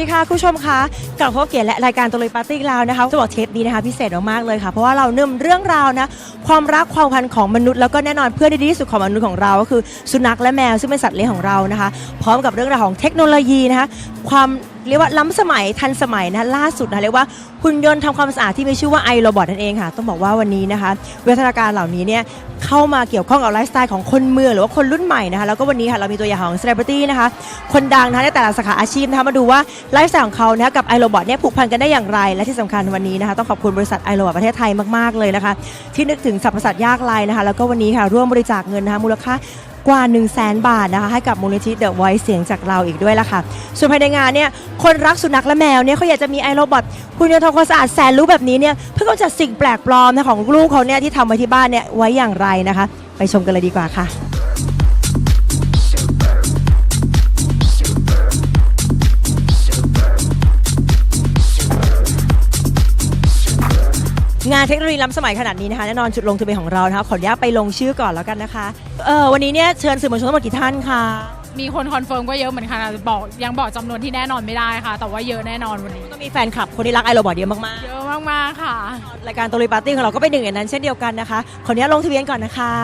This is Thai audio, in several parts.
วัสดีค่ะคุณผู้ชมคะกลับพบเกียรติและรายการตะลุยปาร์ตี้แล้วนะคะจะบอกเทปนี้นะคะพิเศษมากๆเลยค่ะเพราะว่าเราเนื่มเรื่องราวนะความรักความพันของมนุษย์แล้วก็แน่นอนเพื่อนที่ดีที่สุดของมนุษย์ของเราก็คือ สุนัขและแมวซึ่งเป็นสัตว์เลี้ยงของเรานะคะ พร้อมกับเรื่องราวของเทคโนโลยีนะคะความ เรียกว่าล้ำสมัยทันสมัยนะล่าสุดนะเรียกว่าหุ่นยนต์ทำความสะอาดที่มีชื่อว่าไอโรบอทนั่นเองค่ะ ต้องบอกว่าวันนี้นะคะ วิวัฒนาการเหล่านี้เนี่ยเข้ามาเกี่ยวข้องกับไลฟ์สไตล์ของคนเมืองหรือว่าคนรุ่นใหม่นะคะแล้วก็วันนี้ค่ะเรามีตัวอย่างของเซเลบริตี้นะคะคนดังนะคะในแต่ละสาขาอาชีพนะคะมาดูว่าไลฟ์สไตล์ของเขานะคะกับไอโรบอทเนี่ยผูกพันกันได้อย่างไร และที่สำคัญวันนี้นะคะต้องขอบคุณบริษัทไอโรบอทประเทศไทยมากๆเลยนะคะที่นึกถึงสรรพสัตว์ยากไร้นะคะแล้วก็วันนี้ค่ะร่วมบริจาคเงินนะคะมูลค่า กว่า 1 0 0 0 0แบาทนะคะให้กับมูลนิธิเดอะไวเสียงจากเราอีกด้วยล่ะค่ะ ส่วนภายในงานเนี่ยคนรักสุนัขและแมวเนี่ยเขาอยากจะมีไอโรบอทคุณยนต์ทำความสะอาดแสนรู้แบบนี้เนี่ยเพื่อกำจัดสิ่งแปลกปลอมนะของลูกเขาเนี่ยที่ทำไว้ที่บ้านเนี่ยไว้อย่างไรนะคะ ไปชมกันเลยดีกว่าค่ะ งานเทคโนโลยีล้ำสมัยขนาดนี้นะคะแน่นอนจุดลงทะเบียนของเรานะคะขออนุญาตไปลงชื่อก่อนแล้วกันนะคะเออวันนี้เนี่ยเชิญสื่อมวลชนทั้งหมดกี่ท่านคะมีคนคอนเฟิร์มก็เยอะเหมือนกันอะบอกยังบอกจำนวนที่แน่นอนไม่ได้ค่ะ แต่ว่าเยอะแน่นอนวันนี้ก็มีแฟนคลับคนที่รักไอโรบอทเยอะมากเยอะมากๆค่ะๆรายการตะลุยปาร์ตี้ของเราก็เป็นหนึ่งในนั้นเช่นเดียวกันนะคะขออนุญาตลงทะเบียนก่อนนะคะ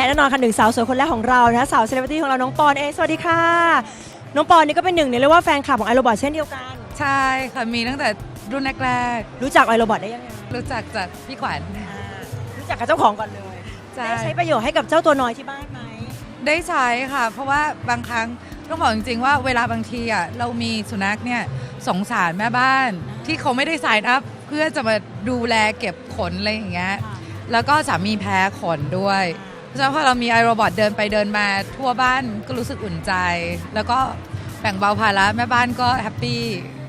และแน่นอนค่ะหนึ่งสาวสวยคนแรกของเรานะคะสาวเซเลบริตี้ของเราน้องปอนเองสวัสดีค่ะ น้องปอนนี่ก็เป็นหนึ่งในเรียกว่าแฟนคลับของไอโรบอทเช่นเดียวกัน ใช่ค่ะมีตั้งแต่รุ่นแรกรู้จักไอโรบอทได้ยังไงๆรู้จักจากพี่ขวัญอ่ารู้จักกับเจ้าของก่อนเลยใช่ได้ใช้ประโยชน์ให้กับเจ้าตัวน้อยที่บ้านไหมได้ใช้ค่ะ เพราะว่าบางครั้งต้องบอกจริงๆว่าเวลาบางทีอะเรามีสุนัขเนี่ยสงสารแม่บ้านที่เขาไม่ได้ s ายอัพเพื่อจะมาดูแลเก็บขนอะไรอย่างเงี้ย แล้วก็สามีแพ้ขนด้วย เพราะฉะนั้นพอเรามีไอโรบอทเดินไปเดินมาทั่วบ้านก็รู้สึกอุ่นใจ แล้วก็แบ่งเบาภาระแม่บ้านก็แฮปปี้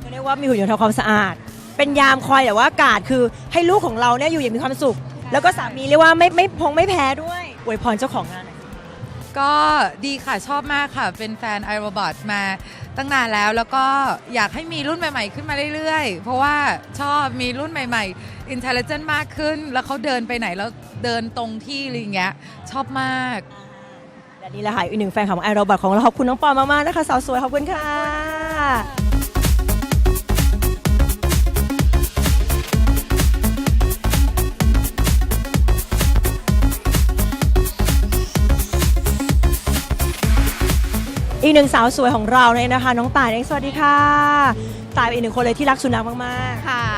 ก็เรียกว่ามีหุ่นยนต์ทำความสะอาด เป็นยามคอยแต่ว่ากาดคือให้ลูกของเราเนี่ยอยู่อย่างมีความสุข แล้วก็สามีเรียกว่าไม่ไม่พงไม่แพ้ด้วยอวยพรเจ้าของงานหน่อยก็ดีค่ะชอบมากค่ะ เป็นแฟน iRobot มาตั้งนานแล้วแล้วก็อยากให้มีรุ่นใหม่ ๆ ขึ้นมาเรื่อยๆ เพราะว่าชอบมีรุ่นใหม่ ๆ intelligent มากขึ้น แล้วเขาเดินไปไหนแล้วเดินตรงที่อะไรอย่างเงี้ยชอบมาก และนี่แหละค่ะอีกหนึ่งแฟนของไอโรบอทของเราขอบคุณน้องปอนมากๆนะคะสาวสวยขอบคุณค่ะอีกหนึ่งสาวสวยของเราเนี่ยนะคะ น้องตายเองสวัสดีค่ะตายเป็นอีกหนึ่งคนเลยที่รักสุนัขมากๆ ค่ะ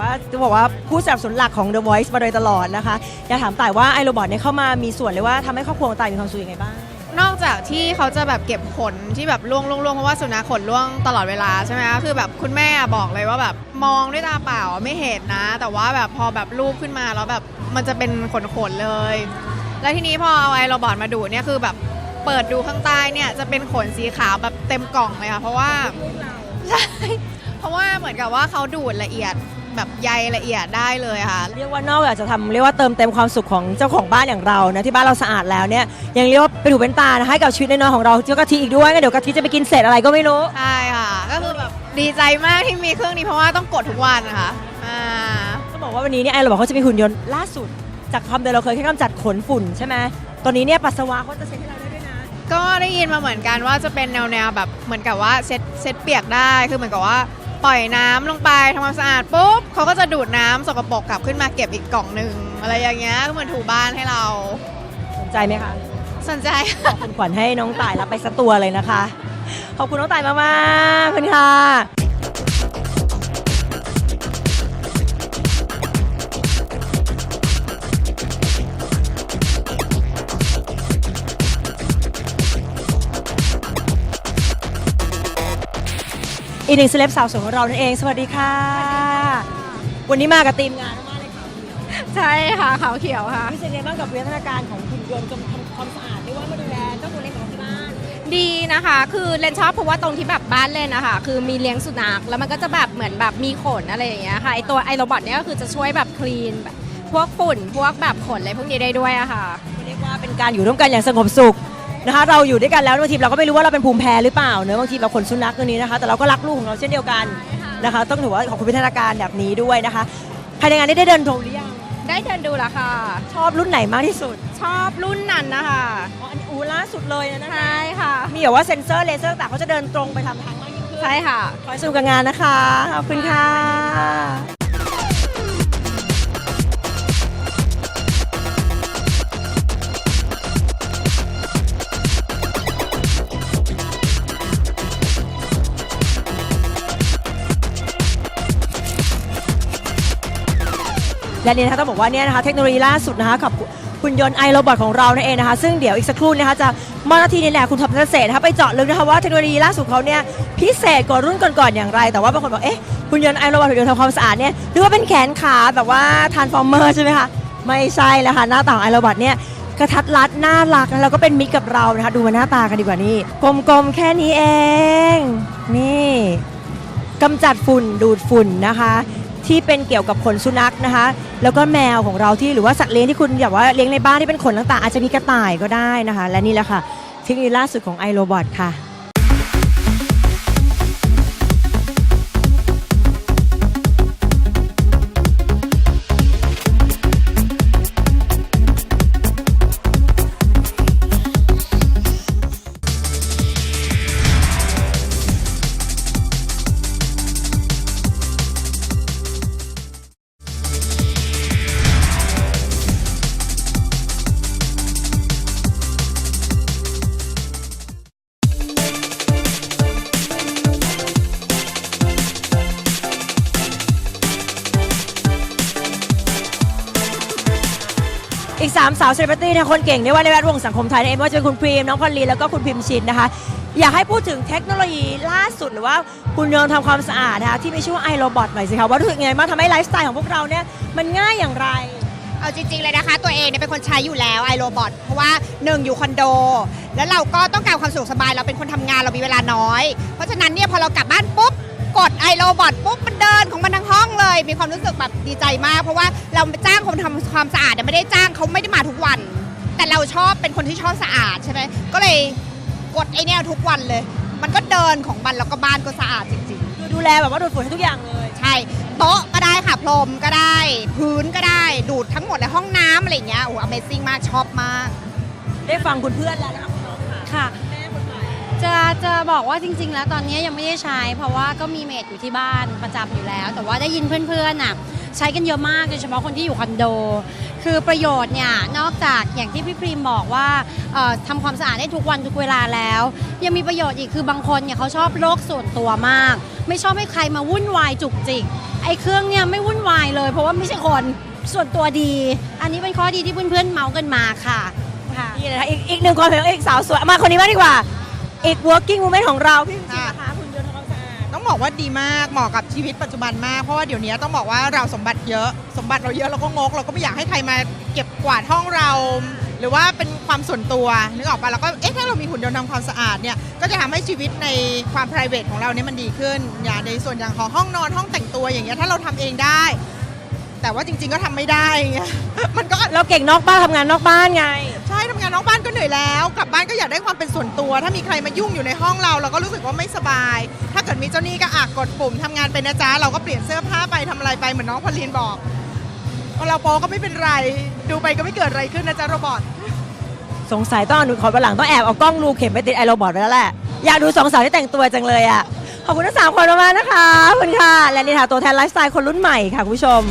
ว่าจะบอกว่าผู้สนับสนุนหลักของ The Voice มาโดยตลอดนะคะอยากถามต่ายว่าไอโรบอทเนี่ยเข้ามามีส่วนเลยว่าทำให้ครอบครัวของต่ายมีความสุขยังไงบ้าง นอกจากที่เขาจะแบบเก็บขนที่แบบร่วงร่วงร่วงเพราะว่าสุนัขขนร่วงตลอดเวลาใช่ไหมคะคือแบบคุณแม่บอกเลยว่าแบบมองด้วยตาเปล่าไม่เห็นนะ แต่ว่าแบบพอแบบรูปขึ้นมาแล้วแบบมันจะเป็นขนขนๆเลย แล้วทีนี้พอเอาไอโรบอทมาดูเนี่ยคือแบบเปิดดูข้างใต้เนี่ยจะเป็นขนสีขาวแบบเต็มกล่องเลยค่ะเพราะว่า ใช่ เพราะว่าเหมือนกับว่าเขาดูดละเอียด แบบใยละเอียดได้เลยค่ะ เรียกว่านอกจากจะทำเรียกว่าเติมเต็มความสุขของเจ้าของบ้านอย่างเรานะที่บ้านเราสะอาดแล้วเนี่ยยังเรียกว่าเป็นหูเป็นตานะให้กับชีวิตน้อยๆของเราเจ้ากะทิอีกด้วยงั้นเดี๋ยวกะทิจะไปกินเศษอะไรก็ไม่รู้ ใช่ค่ะ ก็คือแบบดีใจมากที่มีเครื่องนี้เพราะว่าต้องกดทุกวันนะคะอ่าต้องบอกว่าวันนี้เนี่ยไอโรบอทเขาจะมีหุ่นยนต์ล่าสุด จากความเดิมเราเคยแค่กำจัดขนฝุ่นใช่ไหมตอนนี้เนี่ยปัสสาวะเขาจะเช็ดให้เราได้ด้วยนะ ก็ได้ยินมาเหมือนกันว่าจะเป็นแนวแนวๆแบบเหมือนกับว่าเซ็ตเซ็ตเปียกได้คือเหมือนกับว่า ปล่อยน้ำลงไปทำความสะอาดปุ๊บเขาก็จะดูดน้ำสกปรกกลับขึ้นมาเก็บอีกกล่องหนึ่งอะไรอย่างเงี้ยก็เหมือนถูบ้านให้เรา สนใจไหมคะสนใจขอบคุณขวัญให้น้องต่ายรับไปสักตัวเลยนะคะ ขอบคุณน้องต่ายมากๆขอบคุณค่ะ หนึ่งเซเลบสาวสวยของเรานั่นเอง สวัสดีค่ะ วันนี้มากับทีมงานมากๆเลยค่ะใช่ค่ะขาวเขียวค่ะ รู้สึกไงบ้างกับวิวัฒนาการของหุ่นยนต์จนทำความสะอาดไม่ว่ามาดูแลเจ้าตัวเล็กของเราที่บ้าน ดีนะคะ คือเลนชอบเพราะว่าตรงที่แบบบ้านเล่นนะคะคือมีเลี้ยงสุนัขแล้วมันก็จะแบบเหมือนแบบมีขนอะไรอย่างเงี้ยค่ะไอตัวไอโรบอทเนี้ยก็คือจะช่วยแบบคลีนแบบพวกฝุ่นพวกแบบขนอะไรพวกนี้ได้ด้วยอะค่ะ เรียกว่าเป็นการอยู่ร่วมกันอย่างสงบสุข นะคะเราอยู่ด้วยกันแล้วบางทีเราก็ไม่รู้ว่าเราเป็นภูมิแพ้หรือเปล่าเนอะบางทีเราขนสุนัขตัวนี้นะคะ แต่เราก็รักลูกของเราเช่นเดียวกันนะคะ ต้องถือว่าขอบคุณพิธาการแบบนี้ด้วยนะคะภายในงานนี้ได้เดินชมหรือยังได้เดินดูแล้วค่ะ ชอบรุ่นไหนมากที่สุด ชอบรุ่นนั้นนะคะอ๋ออันนี้อูล่าสุดเลยนะนะคะใช่ค่ะ มีแบบว่าเซ็นเซอร์เลเซอร์ต่างเขาจะเดินตรงไปทำทางมากยิ่งขึ้นใช่ค่ะขอให้สนุกกับงานนะคะขอบคุณค่ะ และนี่นะคะต้องบอกว่าเนี่ยนะคะเทคโนโลยีล่าสุดนะคะกับหุ่นยนต์ไอโรบอทของเรานั่นเองนะคะซึ่งเดี๋ยวอีกสักครู่นะคะจะมอบหน้าที่นี่แหละคุณท็อปเกษตรนะคะไปเจาะลึกนะคะว่าเทคโนโลยีล่าสุดเขาเนี่ยพิเศษกว่ารุ่นก่อนๆอย่างไร แต่ว่าบางคนบอกเอ๊ะหุ่นยนต์ไอโรบอทหุ่นยนต์ทำความสะอาดเนี่ยหรือว่าเป็นแขนขาแบบว่าทานฟอร์เมอร์ใช่ไหมคะไม่ใช่แล้วค่ะหน้าตางไอโรบอทเนี่ยกระทัดรัดน่ารักแล้วก็เป็นมิตรกับเรานะคะดูมาหน้าตากันดีกว่านี่กลมๆแค่นี้เอง นี่กำจัดฝุ่นดูดฝุ่นนะคะ ที่เป็นเกี่ยวกับขนสุนัขนะคะ แล้วก็แมวของเราที่หรือว่าสัตว์เลี้ยงที่คุณแบบว่าเลี้ยงในบ้านที่เป็นขนต่างๆ อาจจะมีกระต่ายก็ได้นะคะ และนี่แหละค่ะเทคโนโลยีล่าสุดของไอโรบอทค่ะาวเซเลบริตี้เนะคนเก่งในว่าในแวดวงสังคมไทยนั่นเองไม่ว่าจะเป็นคุณพรีมน้องพอลลีแล้วก็คุณพิมพ์ชินนะคะ อยากให้พูดถึงเทคโนโลยีล่าสุดหรือว่าคุณยนต์ทำความสะอาดนะคะที่มีชื่อว่าไอโรบอทหน่อยสิคะว่ารู้สึกยังไงบ้างทำให้ไลฟ์สไตล์ของพวกเราเนี่ยมันง่ายอย่างไร เอาจริง ๆ เลยนะคะ ตัวเองเนี่ยเป็นคนใช้อยู่แล้วไอโรบอทเพราะว่าหนึ่งอยู่คอนโด แล้วเราก็ต้องการความสะดวกสบายเราเป็นคนทำงานเรามีเวลาน้อย เพราะฉะนั้นเนี่ยพอเรากลับบ้านปุ๊บ กดไอโรบอทปุ๊บมันเดินของมันทั้งห้องเลย มีความรู้สึกแบบดีใจมาก เพราะว่าเราจ้างคนทำความสะอาดเนี่ยไม่ได้จ้างเขาไม่ได้มาทุกวัน แต่เราชอบเป็นคนที่ชอบสะอาดใช่ไหมก็เลยกดไอเนี่ยทุกวันเลย มันก็เดินของมันแล้วก็บ้านก็สะอาดจริงๆคือดูแลแบบว่าดูดฝุ่นให้ทุกอย่างเลยใช่โต๊ะก็ได้ค่ะพรมก็ได้ พื้นก็ได้ดูดทั้งหมดในห้องน้ำอะไรอย่างเงี้ยโอ้ Amazing มากชอบมาก ได้ฟังคุณเพื่อนแล้วนะคะคุณน้องค่ะ จะจะบอกว่าจริง ๆ แล้วตอนนี้ยังไม่ได้ใช้ เพราะว่าก็มีเมดอยู่ที่บ้านประจำอยู่แล้ว แต่ว่าได้ยินเพื่อนๆน่ะใช้กันเยอะมากโดยเฉพาะคนที่อยู่คอนโด คือประโยชน์เนี่ยนอกจากอย่างที่พี่พรีมบอกว่าเอ่อทำความสะอาดได้ทุกวันทุกเวลาแล้ว ยังมีประโยชน์อีกคือบางคนเนี่ยเขาชอบโลกส่วนตัวมาก ไม่ชอบให้ใครมาวุ่นวายจุกจิกไอ้เครื่องเนี่ยไม่วุ่นวายเลย เพราะว่าไม่ใช่คนส่วนตัวดี อันนี้เป็นข้อดีที่เพื่อนๆเมาส์กันมาค่ะค่ะนี่นะคะอีกอีกหนึ่งคนเป็นอีกสาวสวยมาคนนี้มางดีกว่า อีก working woman ของเราพี่พิมพ์นะคะคุณยนต์ทำความสะอาดต้องบอกว่าดีมากเหมาะกับชีวิตปัจจุบันมากเพราะว่าเดี๋ยวนี้ต้องบอกว่าเราสมบัติเยอะ สมบัติเราเยอะเราก็งก เราก็ไม่อยากให้ใครมาเก็บกวาดห้องเรา หรือว่าเป็นความส่วนตัวนึกออกปะเราก็เอ๊ะถ้าเรามีหุ่นยนต์ทำความสะอาดเนี่ยก็จะทำให้ชีวิตในความ p r i v a t ของเราเนี่ยมันดีขึ้น อย่างในส่วนอย่างของห้องนอนห้องแต่งตัวอย่างเงี้ยถ้าเราทำเองได้ แต่ว่าจริง ๆก็ทำไม่ได้อย่างเงี้ยมันก็ เราเก่งนอกบ้านทำงานนอกบ้านไงใช่ ทำงานนอกบ้านก็เหนื่อยแล้ว กลับบ้านก็อยากได้ความเป็นส่วนตัว ถ้ามีใครมายุ่งอยู่ในห้องเรา เราก็รู้สึกว่าไม่สบาย ถ้าเกิดมีเจ้าหนี้ก็อากกดปุ่มทำงานไปนะจ๊ะเราก็เปลี่ยนเสื้อผ้าไปทำอะไรไปเหมือนน้องพอลีนบอกพอเราโปก็ไม่เป็นไร ดูไปก็ไม่เกิดอะไรขึ้นนะจ๊ะโรบอทสงสัยต้องหนูขอไปหลังต้องแอบเอากล้องรูเข็มไปติดไอโรบอทไว้แล้วแหละอยากดูสองสาวที่แต่งตัวจังเลยอะขอบคุณทั้งสามคนมากนะคะขอบคุณค่ะและนี่ค่ะตัวแทนไลฟ์สไตล์คนรุ่นใหม่ค่ะคุณผู้ชม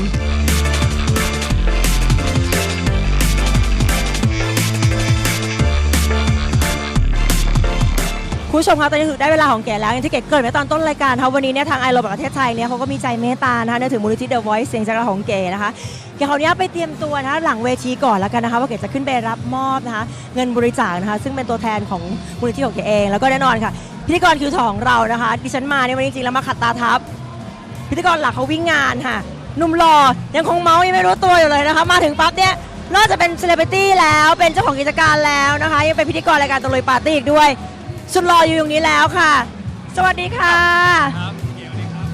คุณผู้ชมคะตอนนี้คือได้เวลาของแกแล้วอย่างที่เกดเกริดไว้ตอนต้นรายการค่ะวันนี้เนี่ยทางไอโรบประเทศไทยเนี่ยเขาก็มีใจเมตตานะคะเนื่องถึงมูลนิธิเดอะวอยซ์เสียงจากเราของเก๋นะคะเกดขออนุญาตไปเตรียมตัวนะคะหลังเวทีก่อนแล้วกันนะคะว่าเกดจะขึ้นไปรับมอบนะคะเงินบริจาคนะคะซึ่งเป็นตัวแทนของมูลนิธิของเกดเอง แล้วก็แน่นอนค่ะ พิธีกรคิวทองของเรานะคะดิฉันมาในวันนี้จริงๆแล้วมาขัดตาทับ พิธีกรหลักเขาวิ่งงานค่ะหนุ่มหล่อยังคงเมาส์ยังไม่รู้ตัวอยู่เลยนะคะมาถึงปั๊บเนี่ยนอกจากเป็นเซเลบริตี้แล้วเป็นเจ้าของกิจการแล้วนะคะยังเป็นพิธีกรรายการตะลุยปาร์ตี้อีกด้วย สุดหล่ออยู่ตรงนี้แล้วค่ะ สวัสดีค่ะ ครับเกี่ยวนี่ครับ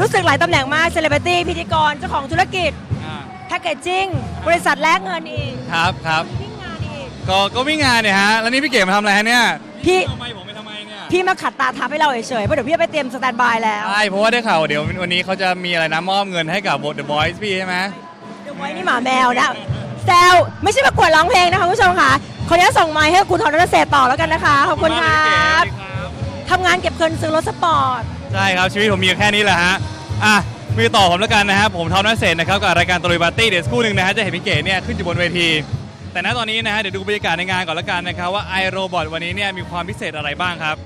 รู้สึกหลายตำแหน่งมากเซเลบริตี้พิธีกรเจ้าของธุรกิจอ่าแพคเกจจิ้งบริษัทแลกเงินอีกครับครับวิ่งงานอีก ก็ก็วิ่งงานเนี่ยฮะ แล้วนี่พี่เก๋มาทำอะไรฮะเนี่ยพี่ ทำไมผมไปทำไมเนี่ยพี่มาขัดตาทับให้เราเฉยๆเพราะเดี๋ยวพี่ไปเตรียมสแตนบายแล้ว ใช่เพราะว่าได้ข่าวเดี๋ยววันนี้เขาจะมีอะไรนะมอบเงินให้กับ The Voice พี่ใช่ไหมเดี๋ยวไว้นี่หมาแมวนะ แซวไม่ใช่ประกวดร้องเพลงนะคะคุณผู้ชมค่ะคนนี้ส่งไมค์ให้คุณทอนรัตเศษต่อแล้วกันนะคะ ขอบคุณครับทำงานเก็บเงินซื้อรถสปอร์ต ใช่ครับ ชีวิตผมมีแค่นี้แหละฮะ อะมีต่อผมแล้วกันนะฮะผมทอมนัสเศษนะครับกับรายการตะลุยปาร์ตี้เดี๋ยวสักครู่หนึ่งนะฮะจะเห็นพี่เก๋เนี่ยขึ้นอยู่บนเวที แต่ณตอนนี้นะฮะเดี๋ยวดูบรรยากาศในงานก่อนแล้วกันนะครับว่าไอโรบอทวันนี้เนี่ยมีความพิเศษอะไรบ้างครับ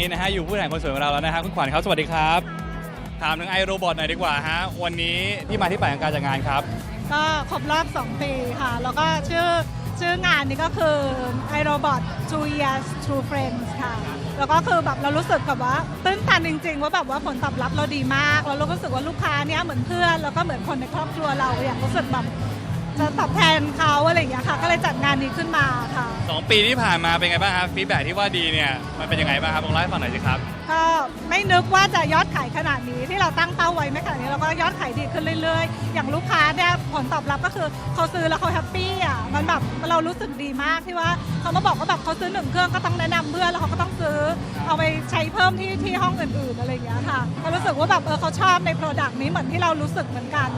นี้นะฮะอยู่ผู้แข่งคนสวยของเราแล้วนะฮะคุณขวัญครับสวัสดีครับ ถามถึงไอโรบอทหน่อยดีกว่าฮะวันนี้ที่มาที่ไปของการจัดงานครับ ก็ครบรอบ 2 ปีค่ะ แล้วก็ชื่อชื่องานนี้ก็คือ iRobot Two Years True Friends ค่ะ แล้วก็คือแบบเรารู้สึกแบบว่าตื้นตันจริง ๆ ว่าแบบว่าผลตอบรับเราดีมาก แล้วเราก็รู้สึกว่าลูกค้าเนี้ยเหมือนเพื่อน แล้วก็เหมือนคนในครอบครัวเราอยากรู้สึกแบบ จะตอบแทนเขาอะไรอย่างเงี้ยค่ะ ก็เลยจัดงานนี้ขึ้นมาค่ะ สองปีที่ผ่านมาเป็นไงบ้างครับฟีดแบ็ที่ว่าดีเนี่ยมันเป็นยังไงบ้างครับลองเล่าให้ฟังหน่อยสิครับ ก็ไม่นึกว่าจะยอดขายขนาดนี้ที่เราตั้งเป้าไว้ไม่ขนาดนี้แล้วก็ยอดขายดีขึ้นเรื่อยๆ อย่างลูกค้าเนี่ยผลตอบรับก็คือเขาซื้อแล้วเขาแฮปปี้อะมันแบบเรารู้สึกดีมากที่ว่าเขามาบอกว่าแบบเขาซื้อหนึ่งเครื่องก็ต้องแนะนำเพื่อนแล้วเขาก็ต้องซื้อเอาไปใช้เพิ่มที่ที่ห้องอื่นๆอะไรอย่างเงี้ยค่ะก็รู้สึกว่าแบบเออเขาชอบในโปรดักต์นี้เหมือนที่เรารู้สึกเหมือนกัน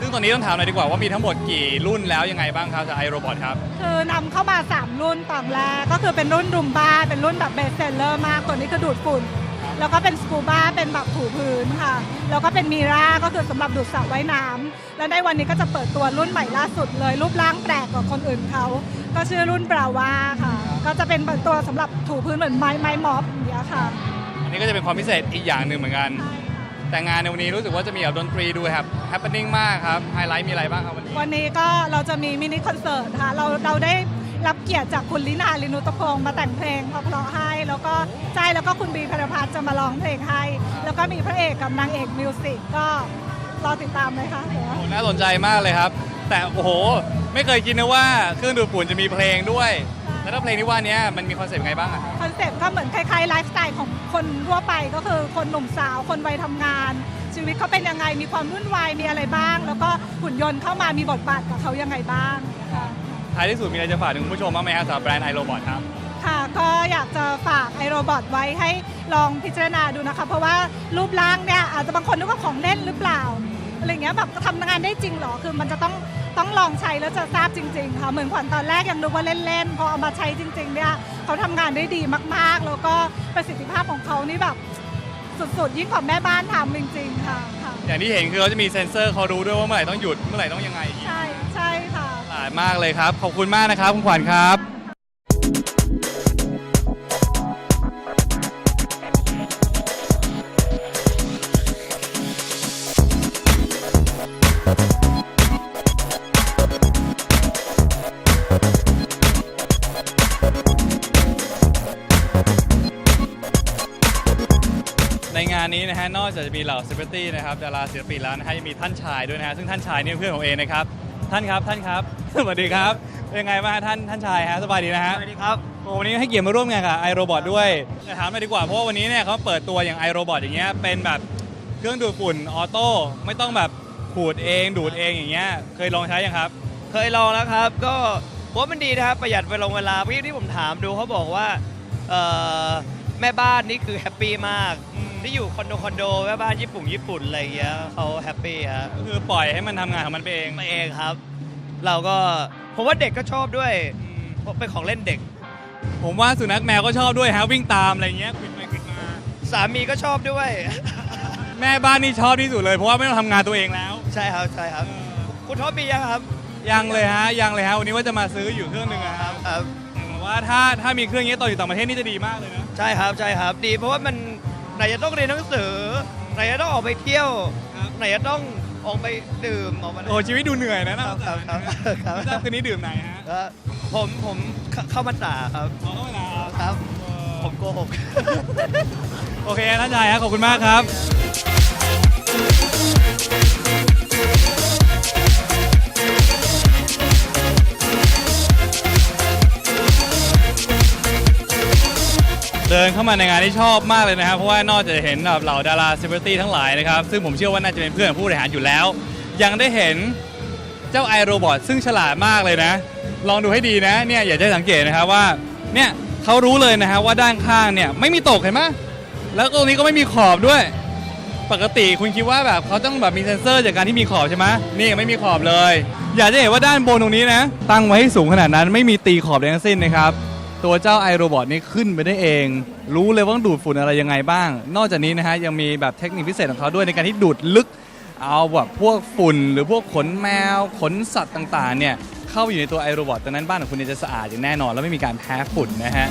ซึ่งตอนนี้ต้องถามหน่อยดีกว่าว่ามีทั้งหมดกี่รุ่นแล้วยังไงบ้างครับจากไอโรบอทครับ คือนำเข้ามา 3 รุ่นตอนแรกก็คือเป็นรุ่นรุมบ้าเป็นรุ่นแบบเบสเซลเลอร์มาก ตัวนี้คือดูดฝุ่น แล้วก็เป็นสกูบ้าเป็นแบบถูพื้นค่ะ แล้วก็เป็นมีราก็คือสำหรับดูดสระว่ายน้ำแล้วในวันนี้ก็จะเปิดตัวรุ่นใหม่ล่าสุดเลย รูปร่างแปลกกว่าคนอื่นเขา ก็ชื่อรุ่นบราวาค่ะ ก็จะเป็นตัวสำหรับถูพื้นเหมือนไม้ไม้ม็อบอย่างเงี้ยค่ะ อันนี้ก็จะเป็นความพิเศษอีกอย่างหนึ่งเหมือนกัน แต่งานในวันนี้รู้สึกว่าจะมีแบบดนตรีด้วยครับแฮปปี้นิ่งมากครับ ไฮไลท์มีอะไรบ้างครับวันนี้วันนี้ก็เราจะมีมินิคอนเสิร์ตค่ะเราเราได้รับเกียรติจากคุณลินาลินุตพงศ์มาแต่งเพลงเพราะๆให้ แล้วก็ใช่แล้วก็คุณบีพรพัฒน์จะมาร้องเพลงให้ แล้วก็มีพระเอกกับนางเอกมิวสิกก็รอติดตามเลยค่ะเดี๋ยวโอ้โหน่าสนใจมากเลยครับ แต่โอ้โห ไม่เคยคิดนะว่าเครื่องดูดฝุ่นจะมีเพลงด้วย แล้วถ้าเพลงที่ว่านี้มันมีคอนเซ็ปต์ยังไงบ้างอะคอนเซ็ปต์ก็เหมือนคล้ายๆไลฟ์สไตล์ของคนทั่วไปก็คือคนหนุ่มสาว คนวัยทำงาน ชีวิตเขาเป็นยังไงมีความวุ่นวายมีอะไรบ้าง แล้วก็หุ่นยนต์เข้ามามีบทบาทกับเขายังไงบ้างนะคะท้ายที่สุดมีอะไรจะฝากถึงคุณผู้ชมบ้างไหมครับสำหรับแบรนด์ไอโรบอทครับค่ะก็อยากจะฝากไอโรบอทไว้ให้ลองพิจารณาดูนะคะเพราะว่ารูปร่างเนี่ยอาจจะบางคนนึกว่าของเล่นหรือเปล่าอะไรเงี้ยแบบทำงานได้จริงเหรอคือมันจะต้อง ต้องลองใช้แล้วจะทราบจริงๆค่ะเหมือนขวัญตอนแรกยังนึกว่าเล่นๆพอเอามาใช้จริงๆเนี่ยเขาทำงานได้ดีมากๆ แล้วก็ประสิทธิภาพของเขานี่แบบสุดๆยิ่งกว่าแม่บ้านทำจริงๆค่ะค่ะอย่างที่เห็นคือเขาจะมีเซ็นเซอร์เขารู้ด้วยว่าเมื่อไหร่ต้องหยุดเมื่อไหร่ต้องยังไงใช่ใช่ค่ะหลายมากเลยครับ ขอบคุณมากนะครับคุณขวัญครับานนี้นะฮะนอกจากจะมีเหล่าเซเลบริตี้นะครับดาราศิลปินแล้วนะฮะยังมีท่านชายด้วยนะฮะซึ่งท่านชายเนี่ยเพื่อนผมเองนะครับท่านครับท่านครับ สวัสดีครับเป็นยังไงบ้างฮะท่านท่านชายฮะสบายดีนะฮะสวัสดีครับโอ้วันนี้ให้เกียรติมาร่วมงานกับไอโรบอทด้วยจะถามหน่อยดีกว่าเพราะว่าวันนี้เนี่ยเขาเปิดตัวอย่างไอโรบอทอย่างเงี้ยเป็นแบบเครื่องดูดฝุ่นออโต้ไม่ต้องแบบขูดเองดูดเองอย่างเงี้ยเคยลองใช้ยังครับ เคยลองแล้วครับ ก็ผมว่ามันดีนะครับประหยัดเวลาเวลาพี่ที่ผมถามดูเขาบอกว่าเอ่อ แม่บ้านนี่คือแฮปปี้มากที่อยู่คอนโดคอนโดแม่บ้านญี่ปุ่นญี่ปุ่นอะไรอย่างเงี้ยเขาแฮปปี้ครับก็คือปล่อยให้มันทำงานของมันไปเอง มาเองครับ เราก็ผมว่าเด็กก็ชอบด้วยเพราะเป็นของเล่นเด็ก ผมว่าสุนัขแมวก็ชอบด้วยฮะวิ่งตามอะไรเงี้ยปิดไปปิดมา สามีก็ชอบด้วย แม่บ้านนี่ชอบที่สุดเลยเพราะว่าไม่ต้องทำงานตัวเองแล้ว ใช่ครับใช่ครับ คุณท็อปมียังครับยังเลยฮะยังเลยฮะวันนี้ว่าจะมาซื้ออยู่เครื่องหนึ่งอะครับ ครับแต่ ว่าถ้าถ้ามีเครื่องนี้ต่ออยู่ต่างประเทศนี่จะดีมากเลยนะ ใช่ครับใช่ครับดีเพราะว่ามันไหนจะต้องเรียนหนังสือ ไหนจะต้องออกไปเที่ยว ครับ ไหนจะต้องออกไปดื่มออกมาโอ้ชีวิตดูเหนื่อยนะคนะรับครับครับครับไม่ทราบคืนนี้ดื่มไหนฮะเอ่อผมผมเข้าเข้ามาตราครับขอเข้าเวลาครับผมโกหก โอเคท่านชายฮะขอบคุณมากครับ เดินเข้ามาในงานที่ชอบมากเลยนะครับ เพราะว่านอกจากจะเห็นแบบเหล่าดาราเซเลบริตี้ทั้งหลายนะครับ ซึ่งผมเชื่อว่าน่าจะเป็นเพื่อนของผู้บริหารอยู่แล้ว ยังได้เห็นเจ้าไอโรบอทซึ่งฉลาดมากเลยนะ ลองดูให้ดีนะเนี่ยอย่าจะสังเกตนะครับว่าเนี่ยเขารู้เลยนะฮะว่าด้านข้างเนี่ยไม่มีตกเห็นไหมแล้วตรงนี้ก็ไม่มีขอบด้วย ปกติคุณคิดว่าแบบเขาต้องแบบมีเซ็นเซอร์จากการที่มีขอบใช่ไหมนี่ไม่มีขอบเลย อยากจะเห็นว่าด้านบนตรงนี้นะ ตั้งไว้ให้สูงขนาดนั้นไม่มีตีขอบใดทั้งสิ้นนะครับ ตัวเจ้าไอโรบอทนี่ขึ้นไปได้เอง รู้เลยว่าต้องดูดฝุ่นอะไรยังไงบ้าง นอกจากนี้นะฮะยังมีแบบเทคนิคพิเศษของเขาด้วยในการที่ดูดลึก เอาแบบพวกฝุ่นหรือพวกขนแมว ขนสัตว์ต่างๆเนี่ยเข้าไปอยู่ในตัวไอโรบอทดังนั้นบ้านของคุณเนี่ยจะสะอาดอย่างแน่นอน แล้วไม่มีการแพ้ฝุ่นนะฮะ